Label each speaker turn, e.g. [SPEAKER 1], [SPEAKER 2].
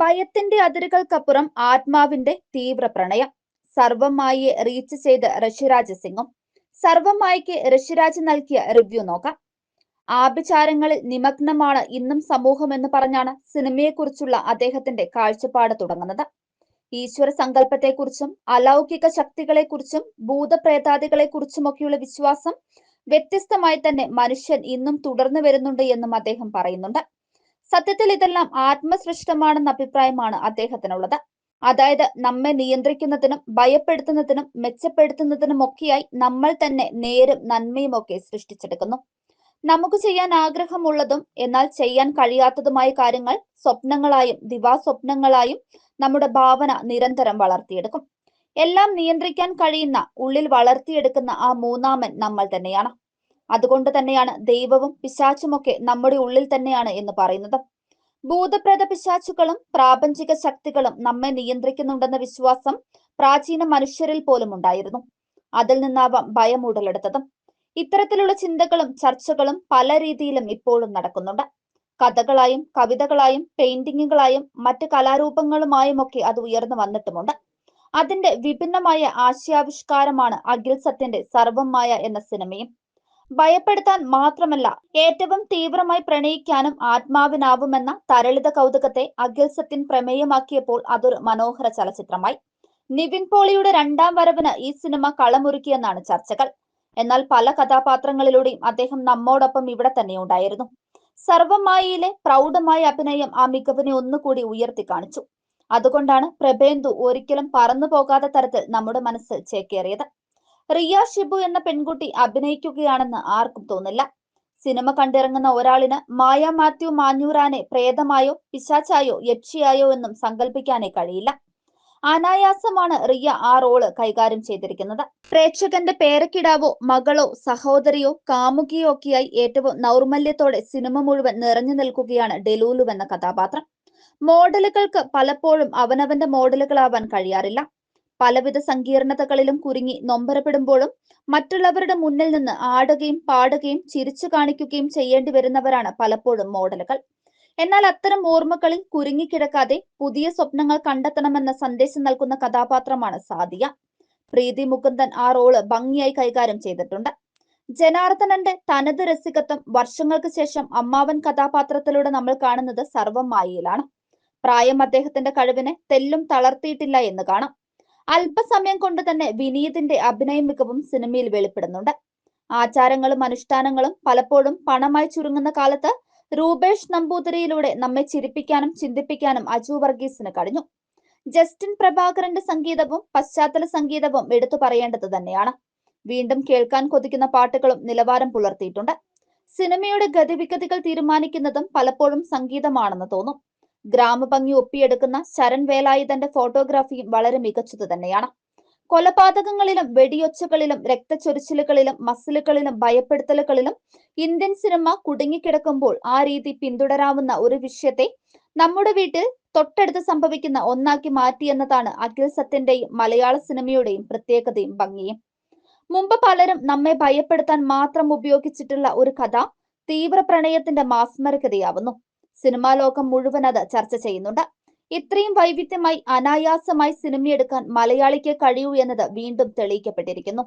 [SPEAKER 1] ഭയത്തിന്റെ അതിരുകൾക്കപ്പുറം ആത്മാവിന്റെ തീവ്ര പ്രണയം സർവമായി റീച്ച് ചെയ്ത ഋഷിരാജ് സിംഗും സർവമായിക്ക് ഋഷിരാജ് നൽകിയ റിവ്യൂ നോക്കാം. ആഭിചാരങ്ങളിൽ നിമഗ്നമാണ് ഇന്നും സമൂഹം എന്ന് പറഞ്ഞാണ് സിനിമയെക്കുറിച്ചുള്ള അദ്ദേഹത്തിന്റെ കാഴ്ചപ്പാട് തുടങ്ങുന്നത്. ഈശ്വര സങ്കല്പത്തെക്കുറിച്ചും അലൗകിക ശക്തികളെക്കുറിച്ചും ഭൂതപ്രേതാദികളെക്കുറിച്ചുമൊക്കെയുള്ള വിശ്വാസം വ്യത്യസ്തമായി തന്നെ മനുഷ്യൻ ഇന്നും തുടർന്നു വരുന്നുണ്ട് എന്നും അദ്ദേഹം പറയുന്നുണ്ട്. സത്യത്തിൽ ഇതെല്ലാം ആത്മസൃഷ്ടമാണെന്ന അഭിപ്രായമാണ് അദ്ദേഹത്തിനുള്ളത്. അതായത് നമ്മെ നിയന്ത്രിക്കുന്നതിനും ഭയപ്പെടുത്തുന്നതിനും മെച്ചപ്പെടുത്തുന്നതിനും ഒക്കെയായി നമ്മൾ തന്നെ നേരും നന്മയും ഒക്കെ സൃഷ്ടിച്ചെടുക്കുന്നു. നമുക്ക് ചെയ്യാൻ ആഗ്രഹമുള്ളതും എന്നാൽ ചെയ്യാൻ കഴിയാത്തതുമായ കാര്യങ്ങൾ സ്വപ്നങ്ങളായും ദിവാസ്വപ്നങ്ങളായും നമ്മുടെ ഭാവന നിരന്തരം വളർത്തിയെടുക്കും. എല്ലാം നിയന്ത്രിക്കാൻ കഴിയുന്ന ഉള്ളിൽ വളർത്തിയെടുക്കുന്ന ആ മൂന്നാമൻ നമ്മൾ തന്നെയാണ്. അതുകൊണ്ട് തന്നെയാണ് ദൈവവും പിശാച്ചുമൊക്കെ നമ്മുടെ ഉള്ളിൽ തന്നെയാണ് എന്ന് പറയുന്നത്. ഭൂതപ്രേത പിശാച്ചുകളും പ്രാപഞ്ചിക ശക്തികളും നമ്മെ നിയന്ത്രിക്കുന്നുണ്ടെന്ന വിശ്വാസം പ്രാചീന മനുഷ്യരിൽ പോലും ഉണ്ടായിരുന്നു. അതിൽ നിന്നാവാം ഭയം ഉടലെടുത്തത്. ഇത്തരത്തിലുള്ള ചിന്തകളും ചർച്ചകളും പല രീതിയിലും ഇപ്പോഴും നടക്കുന്നുണ്ട്. കഥകളായും കവിതകളായും പെയിന്റിങ്ങുകളായും മറ്റ് കലാരൂപങ്ങളുമായും ഒക്കെ അത് ഉയർന്നു വന്നിട്ടുമുണ്ട്. അതിന്റെ വിഭിന്നമായ ആശയാവിഷ്കാരമാണ് അഖിൽ സത്യന്റെ സർവമായ എന്ന സിനിമയും. ഭയപ്പെടുത്താൻ മാത്രമല്ല ഏറ്റവും തീവ്രമായി പ്രണയിക്കാനും ആത്മാവിനാവുമെന്ന തരളിത കൗതുകത്തെ അഖിൽ സത്യൻ പ്രമേയമാക്കിയപ്പോൾ അതൊരു മനോഹര ചലച്ചിത്രമായി. നിവിൻ പോളിയുടെ രണ്ടാം വരവിന് ഈ സിനിമ കളമൊരുക്കിയെന്നാണ് ചർച്ചകൾ. എന്നാൽ പല കഥാപാത്രങ്ങളിലൂടെയും അദ്ദേഹം നമ്മോടൊപ്പം ഇവിടെ തന്നെ ഉണ്ടായിരുന്നു. സർവമായിയിലെ പ്രൗഢമായ അഭിനയം ആ മികവിനെ ഒന്നുകൂടി ഉയർത്തി കാണിച്ചു. അതുകൊണ്ടാണ് പ്രഭേന്ദു ഒരിക്കലും പറന്നു പോകാത്ത തരത്തിൽ നമ്മുടെ മനസ്സ് ചേക്കേറിയത്. റിയ ഷിബു എന്ന പെൺകുട്ടി അഭിനയിക്കുകയാണെന്ന് ആർക്കും തോന്നില്ല. സിനിമ കണ്ടിറങ്ങുന്ന ഒരാളിന് മായ മാത്യു മാഞ്ഞൂറാനെ പ്രേതമായോ പിശാച്ചായോ യക്ഷിയായോ എന്നും സങ്കല്പിക്കാനേ കഴിയില്ല. അനായാസമാണ് റിയ ആ റോൾ കൈകാര്യം ചെയ്തിരിക്കുന്നത്. പ്രേക്ഷകന്റെ പേരക്കിടാവോ മകളോ സഹോദരിയോ കാമുകിയോ ഒക്കെയായി ഏറ്റവും നൗർമല്യത്തോടെ സിനിമ മുഴുവൻ നിറഞ്ഞു നിൽക്കുകയാണ് ഡെലൂലു എന്ന കഥാപാത്രം. മോഡലുകൾക്ക് പലപ്പോഴും അവനവന്റെ മോഡലുകളാവാൻ കഴിയാറില്ല. പലവിധ സങ്കീർണതകളിലും കുരുങ്ങി നൊമ്പരപ്പെടുമ്പോഴും മറ്റുള്ളവരുടെ മുന്നിൽ നിന്ന് ആടുകയും പാടുകയും ചിരിച്ചു കാണിക്കുകയും ചെയ്യേണ്ടി വരുന്നവരാണ് പലപ്പോഴും മോഡലുകൾ. എന്നാൽ അത്തരം ഓർമ്മകളിൽ കുരുങ്ങിക്കിടക്കാതെ പുതിയ സ്വപ്നങ്ങൾ കണ്ടെത്തണമെന്ന സന്ദേശം നൽകുന്ന കഥാപാത്രമാണ് സാദിയ. പ്രീതി മുകുന്ദൻ ആ റോൾ ഭംഗിയായി കൈകാര്യം ചെയ്തിട്ടുണ്ട്. ജനാർദ്ദനന്റെ തനത് രസികത്വം വർഷങ്ങൾക്ക് ശേഷം അമ്മാവൻ കഥാപാത്രത്തിലൂടെ നമ്മൾ കാണുന്നത് സർവമായിയിലാണ് പ്രായം അദ്ദേഹത്തിന്റെ കഴിവിനെ തെല്ലും തളർത്തിയിട്ടില്ല എന്ന് കാണാം. അല്പസമയം കൊണ്ട് തന്നെ വിനീതിന്റെ അഭിനയ മികവും സിനിമയിൽ വെളിപ്പെടുന്നുണ്ട്. ആചാരങ്ങളും അനുഷ്ഠാനങ്ങളും പലപ്പോഴും പണമായി ചുരുങ്ങുന്ന കാലത്ത് രൂപേഷ് നമ്പൂതിരിയിലൂടെ നമ്മെ ചിരിപ്പിക്കാനും ചിന്തിപ്പിക്കാനും അജു വർഗീസിന് കഴിഞ്ഞു. ജസ്റ്റിൻ പ്രഭാകരന്റെ സംഗീതവും പശ്ചാത്തല സംഗീതവും എടുത്തു പറയേണ്ടത് തന്നെയാണ്. വീണ്ടും കേൾക്കാൻ കൊതിക്കുന്ന പാട്ടുകളും നിലവാരം പുലർത്തിയിട്ടുണ്ട്. സിനിമയുടെ ഗതിവിഗതികൾ തീരുമാനിക്കുന്നതും പലപ്പോഴും സംഗീതമാണെന്ന് തോന്നും. ഗ്രാമഭംഗി ഒപ്പിയെടുക്കുന്ന ശരൺ വേലായുധന്റെ ഫോട്ടോഗ്രാഫിയും വളരെ മികച്ചത് തന്നെയാണ്. കൊലപാതകങ്ങളിലും വെടിയൊച്ചകളിലും രക്തച്ചൊരിച്ചിലുകളിലും മസിലുകളിലും ഭയപ്പെടുത്തലുകളിലും ഇന്ത്യൻ സിനിമ കുടുങ്ങിക്കിടക്കുമ്പോൾ ആ രീതി പിന്തുടരാവുന്ന ഒരു വിഷയത്തെ നമ്മുടെ വീട്ടിൽ തൊട്ടടുത്ത് സംഭവിക്കുന്ന ഒന്നാക്കി മാറ്റിയെന്നതാണ് അഖിൽ സത്യന്റെയും മലയാള സിനിമയുടെയും പ്രത്യേകതയും ഭംഗിയും. മുമ്പ് പലരും നമ്മെ ഭയപ്പെടുത്താൻ മാത്രം ഉപയോഗിച്ചിട്ടുള്ള ഒരു കഥ തീവ്ര പ്രണയത്തിന്റെ മാസ്മരികതയാവുന്നു സിനിമാ ലോകം മുഴുവൻ അത് ചർച്ച ചെയ്യുന്നുണ്ട്. ഇത്രയും വൈവിധ്യമായി അനായാസമായി സിനിമയെടുക്കാൻ മലയാളിക്ക് കഴിയൂ എന്നത് വീണ്ടും തെളിയിക്കപ്പെട്ടിരിക്കുന്നു.